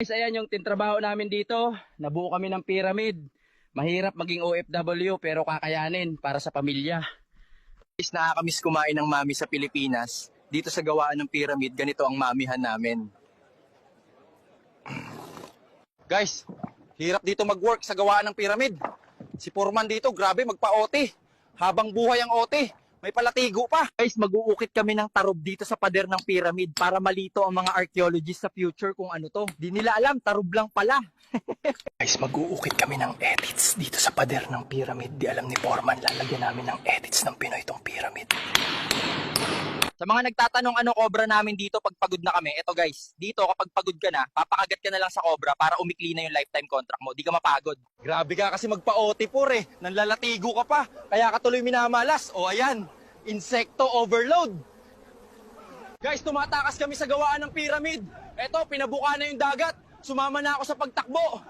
Guys, ayan yung tintrabaho namin dito. Nabuo kami ng pyramid. Mahirap maging OFW pero kakayanin para sa pamilya. Guys, nakakamiss kumain ng mami sa Pilipinas. Dito sa gawaan ng pyramid, ganito ang mamihan namin. Guys, hirap dito mag-work sa gawaan ng pyramid. Si Foreman dito, grabe, magpa-OT. Habang buhay ang OT, may palatigo pa. Guys, mag-uukit kami ng tarob dito sa pader ng pyramid para malito ang mga archaeologists sa future kung ano to. Di nila alam, tarob lang pala. Guys, mag-uukit kami ng edits dito sa pader ng pyramid. Di alam ni Foreman, lalagyan namin ng edits ng Pinoy tong pyramid. Sa mga nagtatanong ano cobra namin dito pag pagod na kami, eto guys, dito kapag pagod ka na, papakagat ka na lang sa cobra para umikli na yung lifetime contract mo, di ka mapagod. Grabe ka kasi magpa-OT por eh, nanlalatigo ka pa, kaya ka tuloy minamalas. O ayan, insekto overload. Guys, tumatakas kami sa gawaan ng pyramid. Eto, pinabuka na yung dagat. Sumama na ako sa pagtakbo.